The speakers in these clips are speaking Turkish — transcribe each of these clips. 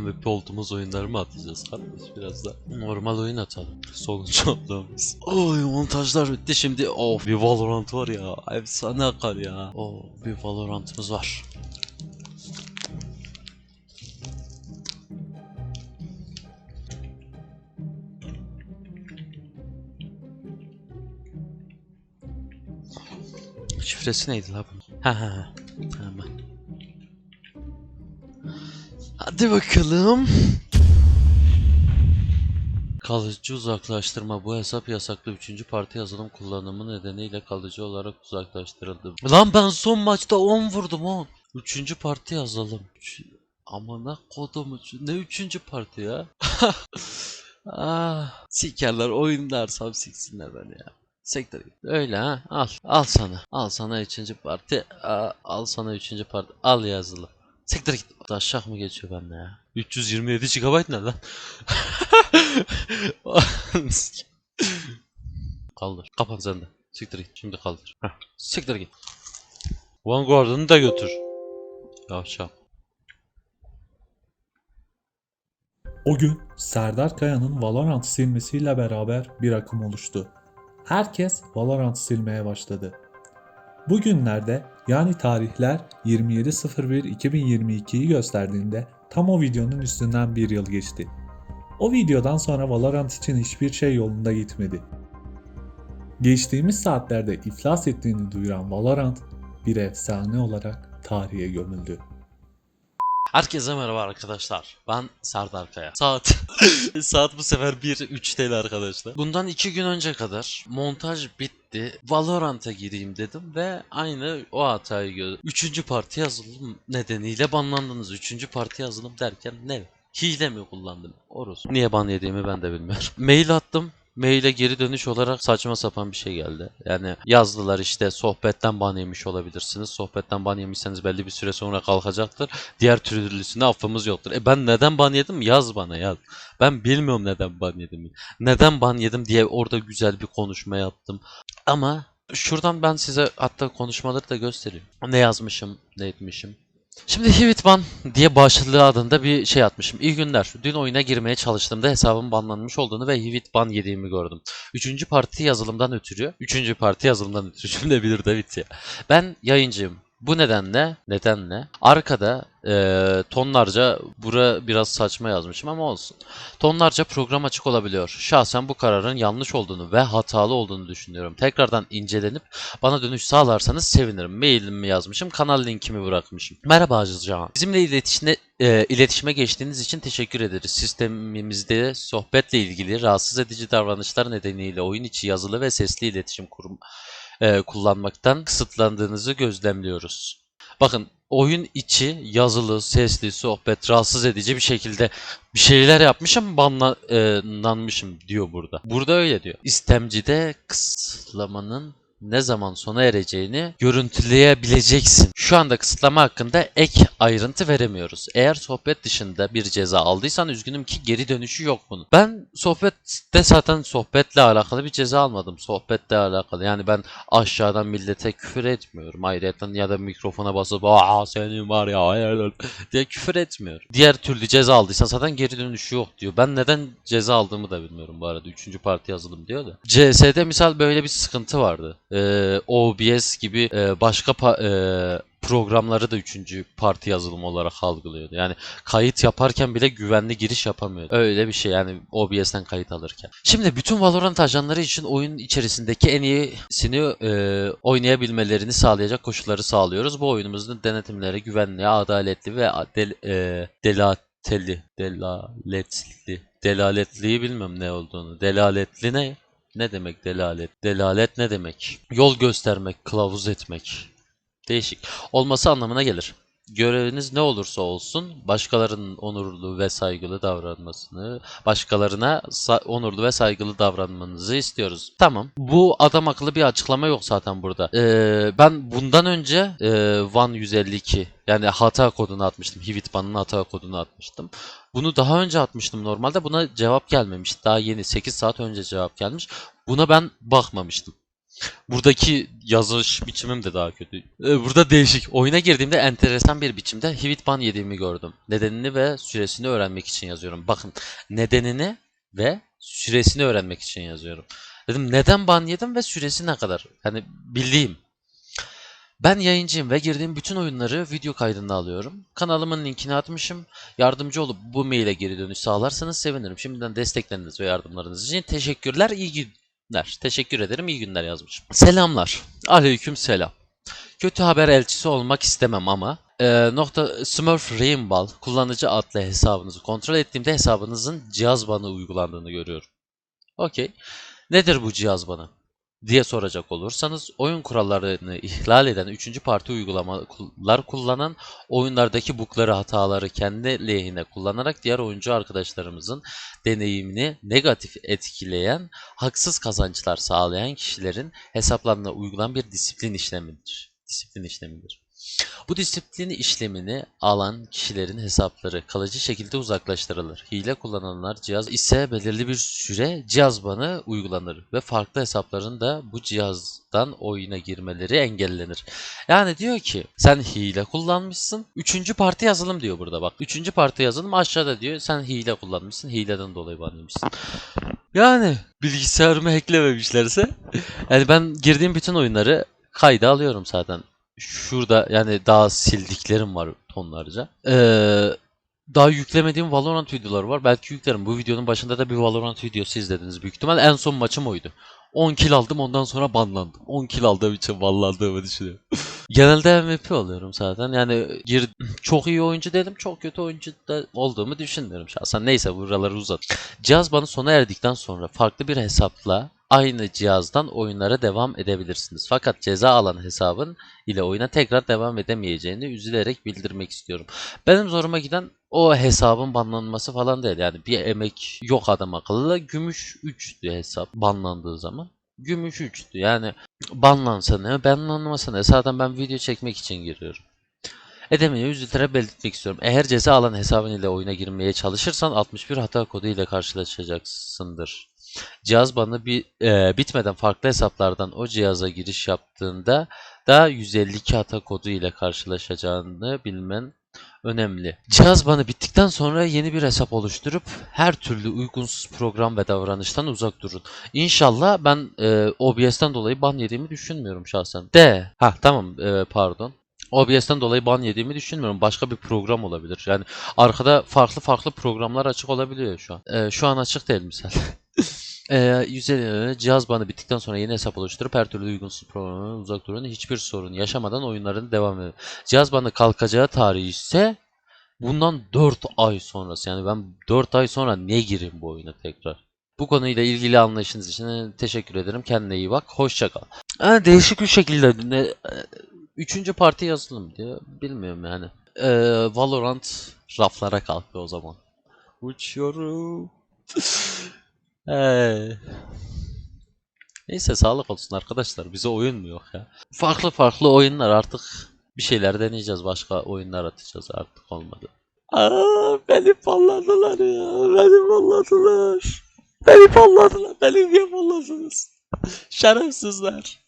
MVP olduğumuz oyunları mı atacağız kardeş? Biraz da normal oyun atalım. Sonuncu olduğumuz. Oy montajlar bitti şimdi. Of bir Valorant var ya. Efsane akar ya. Oh bir Valorant'ımız var. Şifresi neydi la bunun? Ha. Tamam. Hadi bakalım. Kalıcı uzaklaştırma. Bu hesap yasaklı. Üçüncü parti yazılım kullanımı nedeniyle kalıcı olarak uzaklaştırıldı. Lan ben son maçta 10 vurdum 10. Üçüncü parti yazalım. Üç... Amına kodum. Ne üçüncü parti ya? ah, sikerler oyun dersem siksinler beni ya. Sektör. Öyle ha. Al. Al sana. Al sana üçüncü parti. Aa, al sana üçüncü parti. Al yazılı. Siktir git. Aşağı mı geçiyor bende ya? 327 GB ne lan? kaldır. Kapat sen de. Siktir git. Şimdi kaldır. Heh. Siktir git. Vanguard'ını da götür. Yavşak. O gün Serdar Kaya'nın Valorant silmesiyle beraber bir akım oluştu. Herkes Valorant silmeye başladı. Bugünlerde yani tarihler 27.01.2022'yi gösterdiğinde tam o videonun üstünden bir yıl geçti. O videodan sonra Valorant için hiçbir şey yolunda gitmedi. Geçtiğimiz saatlerde iflas ettiğini duyuran Valorant bir efsane olarak tarihe gömüldü. Herkese merhaba arkadaşlar. Ben Serdar Kaya. Saat saat bu sefer 1.3 TL arkadaşlar. Bundan 2 gün önce kadar montaj bitti. Valorant'a gireyim dedim ve aynı o hatayı gördüm. Üçüncü parti yazılım nedeniyle banlandınız. Üçüncü parti yazılım derken ne? Hile mi kullandım? Orası. Niye ban yediğimi ben de bilmiyorum. Mail attım. Maile geri dönüş olarak saçma sapan bir şey geldi. Yani yazdılar işte sohbetten ban yemiş olabilirsiniz. Sohbetten ban yemişseniz belli bir süre sonra kalkacaktır. Diğer türlüsüne affımız yoktur. E ben neden ban yedim? Yaz bana yaz. Ben bilmiyorum neden ban yedim. Neden ban yedim diye orada güzel bir konuşma yaptım. Ama şuradan ben size hatta konuşmaları da göstereyim. Ne yazmışım, ne etmişim. Şimdi Hivitban diye başlığı adında bir şey atmışım. İyi günler. Dün oyuna girmeye çalıştığımda hesabım banlanmış olduğunu ve Hivitban yediğimi gördüm. Üçüncü parti yazılımdan ötürü. Üçüncü parti yazılımdan ötürü. Cümle bilir bit ya. Ben yayıncıyım. Bu nedenle, nedenle arkada eee, tonlarca, bura biraz saçma yazmışım ama olsun. Tonlarca program açık olabiliyor. Şahsen bu kararın yanlış olduğunu ve hatalı olduğunu düşünüyorum. Tekrardan incelenip bana dönüş sağlarsanız sevinirim. Mailimi yazmışım, kanal linkimi bırakmışım. Merhaba Aziz Bizimle iletişime, e, iletişime geçtiğiniz için teşekkür ederiz. Sistemimizde sohbetle ilgili rahatsız edici davranışlar nedeniyle oyun içi yazılı ve sesli iletişim kurum, e, kullanmaktan kısıtlandığınızı gözlemliyoruz. Bakın oyun içi yazılı, sesli, sohbet, rahatsız edici bir şekilde bir şeyler yapmışım, banlanmışım diyor burada. Burada öyle diyor. İstemcide kısıtlamanın ne zaman sona ereceğini görüntüleyebileceksin. Şu anda kısıtlama hakkında ek ayrıntı veremiyoruz. Eğer sohbet dışında bir ceza aldıysan üzgünüm ki geri dönüşü yok bunun. Ben sohbette zaten sohbetle alakalı bir ceza almadım. Sohbetle alakalı. Yani ben aşağıdan millete küfür etmiyorum. Ayrıca ya da mikrofona basıp aa senin var ya hayırdır" diye küfür etmiyorum. Diğer türlü ceza aldıysan zaten geri dönüşü yok diyor. Ben neden ceza aldığımı da bilmiyorum bu arada. Üçüncü parti yazılım diyor da. CS'de misal böyle bir sıkıntı vardı. Ee, OBS gibi e, başka e, programları da üçüncü parti yazılım olarak algılıyordu. Yani kayıt yaparken bile güvenli giriş yapamıyordu. Öyle bir şey yani OBS'ten kayıt alırken. Şimdi bütün Valorant ajanları için oyun içerisindeki en iyisini e, oynayabilmelerini sağlayacak koşulları sağlıyoruz. Bu oyunumuzun denetimleri güvenli, adaletli ve del, e, delateli, delaletli, delaletliyi bilmem ne olduğunu. Delaletli ne? Ne demek delalet? Delalet ne demek? Yol göstermek, kılavuz etmek. Değişik. Olması anlamına gelir. Göreviniz ne olursa olsun başkalarının onurlu ve saygılı davranmasını, başkalarına onurlu ve saygılı davranmanızı istiyoruz. Tamam. Bu adam akıllı bir açıklama yok zaten burada. Ee, ben bundan önce e, Van 152 yani hata kodunu atmıştım. Hivitban'ın hata kodunu atmıştım. Bunu daha önce atmıştım normalde. Buna cevap gelmemiş. Daha yeni 8 saat önce cevap gelmiş. Buna ben bakmamıştım. Buradaki yazış biçimim de daha kötü. Ee, Burada değişik. Oyuna girdiğimde enteresan bir biçimde hit ban yediğimi gördüm. Nedenini ve süresini öğrenmek için yazıyorum. Bakın nedenini ve süresini öğrenmek için yazıyorum. Dedim neden ban yedim ve süresi ne kadar? Hani bildiğim. Ben yayıncıyım ve girdiğim bütün oyunları video kaydında alıyorum. Kanalımın linkini atmışım. Yardımcı olup bu maile geri dönüş sağlarsanız sevinirim. Şimdiden destekleriniz ve yardımlarınız için teşekkürler. İyi günler. Teşekkür ederim. İyi günler yazmışım. Selamlar. Aleyküm selam. Kötü haber elçisi olmak istemem ama e, nokta Smurf Rainbow kullanıcı adlı hesabınızı kontrol ettiğimde hesabınızın cihaz banı uygulandığını görüyorum. Okey. Nedir bu cihaz banı? Diye soracak olursanız oyun kurallarını ihlal eden 3. parti uygulamalar kullanan oyunlardaki bugları hataları kendi lehine kullanarak diğer oyuncu arkadaşlarımızın deneyimini negatif etkileyen haksız kazançlar sağlayan kişilerin hesaplarına uygulanan bir disiplin işlemidir. Disiplin işlemidir. Bu disiplin işlemini alan kişilerin hesapları kalıcı şekilde uzaklaştırılır. Hile kullananlar cihaz ise belirli bir süre cihaz banı uygulanır ve farklı hesapların da bu cihazdan oyuna girmeleri engellenir. Yani diyor ki sen hile kullanmışsın. Üçüncü parti yazılım diyor burada bak. Üçüncü parti yazılım aşağıda diyor sen hile kullanmışsın. Hileden dolayı ban yemişsin. Yani bilgisayarımı hacklememişlerse yani ben girdiğim bütün oyunları kayda alıyorum zaten. Şurada yani daha sildiklerim var tonlarca. Ee, daha yüklemediğim Valorant videoları var. Belki yüklerim. Bu videonun başında da bir Valorant videosu izlediniz büyük ihtimal. En son maçım oydu. 10 kill aldım ondan sonra banlandım. 10 kill aldığım için banlandığımı düşünüyorum. Genelde MVP oluyorum zaten. Yani gir çok iyi oyuncu dedim. Çok kötü oyuncu da olduğumu düşünmüyorum şahsen. Neyse buraları uzat. Cihaz banı sona erdikten sonra farklı bir hesapla aynı cihazdan oyunlara devam edebilirsiniz. Fakat ceza alan hesabın ile oyuna tekrar devam edemeyeceğini üzülerek bildirmek istiyorum. Benim zoruma giden o hesabın banlanması falan değil. Yani bir emek yok adam akıllı. Gümüş 3'tü hesap banlandığı zaman. Gümüş 3'tü. Yani banlansa ne, banlanmasa ne. Zaten ben video çekmek için giriyorum. Edemeyi üzülerek belirtmek istiyorum. Eğer ceza alan hesabın ile oyuna girmeye çalışırsan 61 hata kodu ile karşılaşacaksındır. Cihaz banı bir, e, bitmeden farklı hesaplardan o cihaza giriş yaptığında da 152 hata kodu ile karşılaşacağını bilmen önemli. Cihaz banı bittikten sonra yeni bir hesap oluşturup her türlü uygunsuz program ve davranıştan uzak durun. İnşallah ben e, OBS'ten dolayı ban yediğimi düşünmüyorum şahsen. De, ha tamam e, pardon. OBS'ten dolayı ban yediğimi düşünmüyorum. Başka bir program olabilir. Yani arkada farklı farklı programlar açık olabiliyor şu an. E, şu an açık değil misal. Yüzey- cihaz banı bittikten sonra yeni hesap oluşturup her türlü uygunsuz programdan uzak durun. Hiçbir sorun yaşamadan oyunların devam edin. Cihaz banı kalkacağı tarih ise bundan 4 ay sonrası. Yani ben 4 ay sonra ne gireyim bu oyuna tekrar? Bu konuyla ilgili anlayışınız için teşekkür ederim. Kendine iyi bak. Hoşça kal. Değişik bir şekilde ne, e, üçüncü parti yazılım diyor. Bilmiyorum yani. Ee, Valorant raflara kalkıyor o zaman. Uçuyorum. Hey. Neyse sağlık olsun arkadaşlar. Bize oyun mu yok ya? Farklı farklı oyunlar artık bir şeyler deneyeceğiz. Başka oyunlar atacağız artık olmadı. Aa, beni palladılar ya. Beni palladılar. Beni palladılar. Beni niye palladınız? Şerefsizler.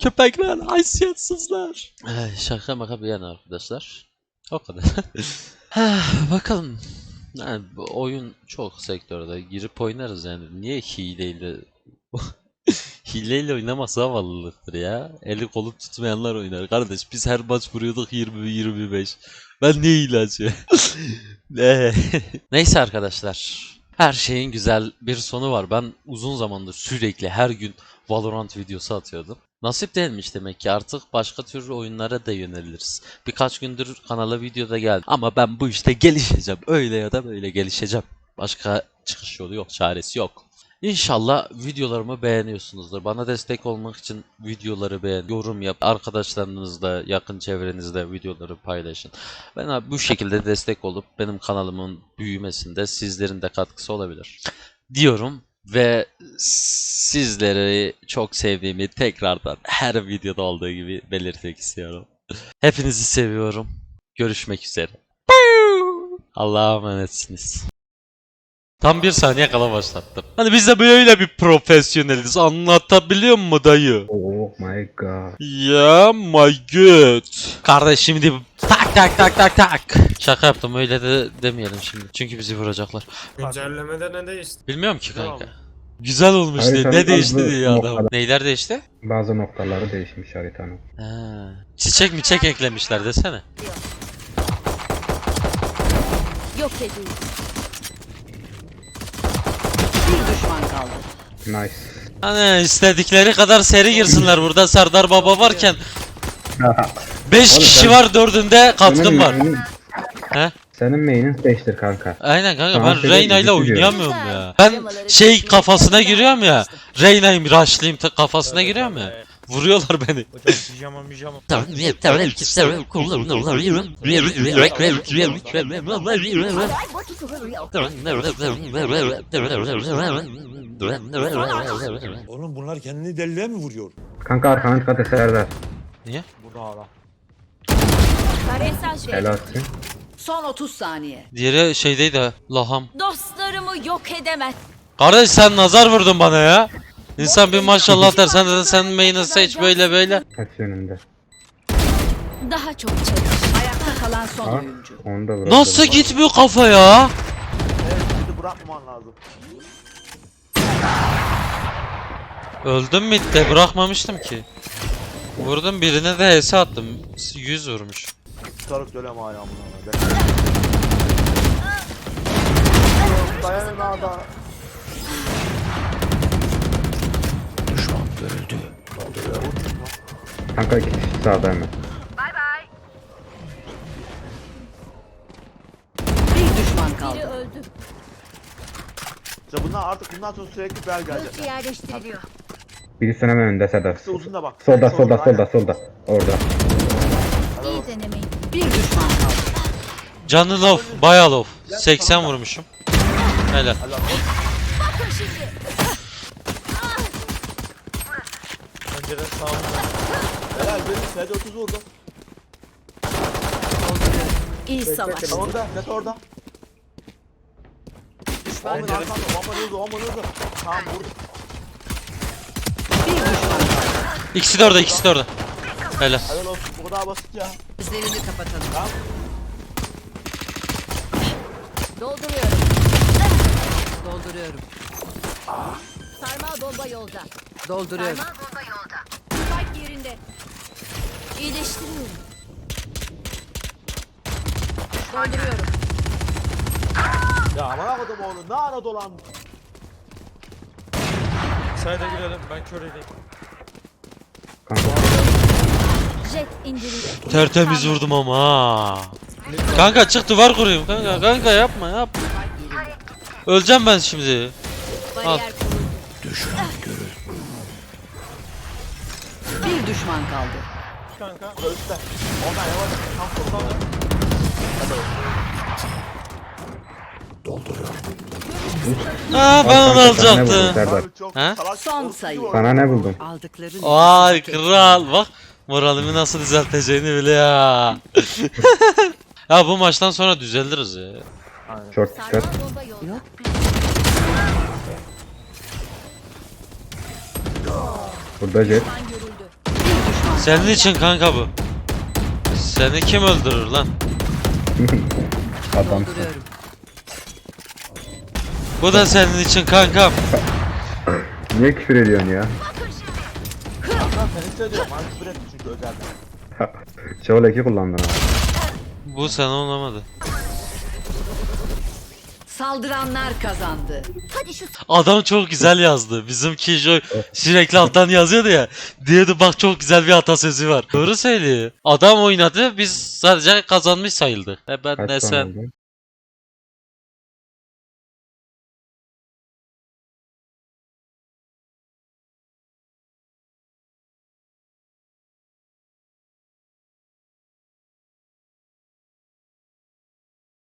Köpekler, haysiyetsizler. Ay, şaka maka bir yana arkadaşlar. O kadar. Heh, Bakalım. Yani bu oyun çok sektörde girip oynarız yani. Niye hileyle hileyle oynaması havalılıktır ya. Eli kolu tutmayanlar oynar. Kardeş biz her maç vuruyorduk 20-25. Ben niye? Ne? Neyse arkadaşlar. Her şeyin güzel bir sonu var. Ben uzun zamandır sürekli her gün Valorant videosu atıyordum. Nasip değilmiş demek ki artık başka tür oyunlara da yöneliriz. Birkaç gündür kanala videoda geldi ama ben bu işte gelişeceğim. Öyle ya da böyle gelişeceğim. Başka çıkış yolu yok, çaresi yok. İnşallah videolarımı beğeniyorsunuzdur. Bana destek olmak için videoları beğen, yorum yap, arkadaşlarınızla, yakın çevrenizde videoları paylaşın. Ben bu şekilde destek olup benim kanalımın büyümesinde sizlerin de katkısı olabilir. Diyorum ve sizleri çok sevdiğimi tekrardan her videoda olduğu gibi belirtmek istiyorum. Hepinizi seviyorum. Görüşmek üzere. Allah'a emanetsiniz. Tam bir saniye kala başlattım. Hani biz de böyle bir profesyoneliz. Anlatabiliyor mu dayı? Oh my god. Ya my god. Kardeş şimdi tak tak tak tak tak. Şaka yaptım öyle de demeyelim şimdi. Çünkü bizi vuracaklar. Güncellemede ne değişti? Bilmiyorum ki kanka. Güzel olmuş diye. Haritanın Ne değişti bazı diye adam. Neyler değişti? Bazı noktaları değişmiş haritanın. Ha. Çiçek mi çek eklemişler desene. Yok edildi. Bir düşman kaldı. Nice. Hani istedikleri kadar seri girsinler burada Serdar Baba varken 5 Oğlum kişi sen- var dördünde katkım Senin var. main'in- He? Senin main'in seçtir kanka. Aynen kanka Tamam, ben Reyna ile bitiriyorum. oynayamıyorum ya. Ben şey kafasına giriyorum ya. Reyna'yı rushlayayım ta- kafasına giriyorum ya. Vuruyorlar beni. Hocam pijama mijama. Oğlum bunlar kendini deliliğe mi vuruyor? Kanka arkana dikkat et Serdar. Burada hala. Mesaj ver. Helalsin. Son 30 saniye. Diğeri şeydeydi laham. Dostlarımı yok edemez. Kardeş sen nazar vurdun bana ya. İnsan bir maşallah der sen de sen main'i seç böyle böyle. Kaç yönünde. Daha çok çalış. Ayakta kalan son Ha? oyuncu. Onu da. Nasıl gitmiyor kafa ya? bırakmaman lazım. Öldüm mü de bırakmamıştım ki. Vurdum birine de HS attım. 100 vurmuş. Çıkarıp söyleme hala bunu. Dayanın ada. Kanka iki kişi sağda hemen. Bir düşman Biri kaldı. öldü. İşte bunlar artık bundan sonra sürekli bel gelecek. Hızlı yerleştiriliyor. Birisi hemen önünde Serdar. Kısa uzun da bak. Solda solda solda solda. Orada. İyi denemeyin. Bir düşman kaldı. Canı low, baya low. 80 vurmuşum. Helal. Bakın şimdi. Pencere sağımda. Helal benim SD 30 vurdu. İyi savaş. Tamam da net orada. Düşmanın arkanda. Bomba hızlı bomba hızlı. Tamam vurdu. Bir düşman kaldı. İkisi de orada, ikisi de orada. Helal. Helal olsun bu kadar basit ya. Gözlerini kapatalım. Dolduruyorum. Dolduruyorum. Sarmal bomba yolda. Dolduruyorum. Sarmal bomba yolda. Spike yerinde. İyileştiriyorum. Dolduruyorum. Ya aman akıdım oğlum ne ara dolan. Sayda girelim ben kör edeyim. Kanka. Jet indirildi. Tertemiz vurdum ama ha. Kanka çık duvar kurayım kanka. Kanka yapma yapma. Öleceğim ben şimdi. Bariyer kuruldu. Bir düşman kaldı. Kanka. Yavaş. Tam soldan. Aa ben onu alacaktım. Salak. Son sayı. Sana ne buldun? Aldıkları Ay kral bak moralimi nasıl düzelteceğini bile ya. ya bu maçtan sonra düzeliriz ya. Short dikkat. Burada jet. Senin için kanka bu. Seni kim öldürür lan? Adam. dolduruyorum. Bu da senin için kankam. Niye küfür ediyorsun ya? Kanka seni hissediyorum. Küfür etmiş çünkü özelden. Şöyle iki kullandın abi. Bu sen olamadı. Saldıranlar kazandı. Hadi şu Adam çok güzel yazdı. Bizim Kijo sürekli alttan yazıyordu ya. Diyordu bak çok güzel bir atasözü var. Doğru söylüyor. Adam oynadı biz sadece kazanmış sayıldık. E ben Kaç ne puan sen. aldın?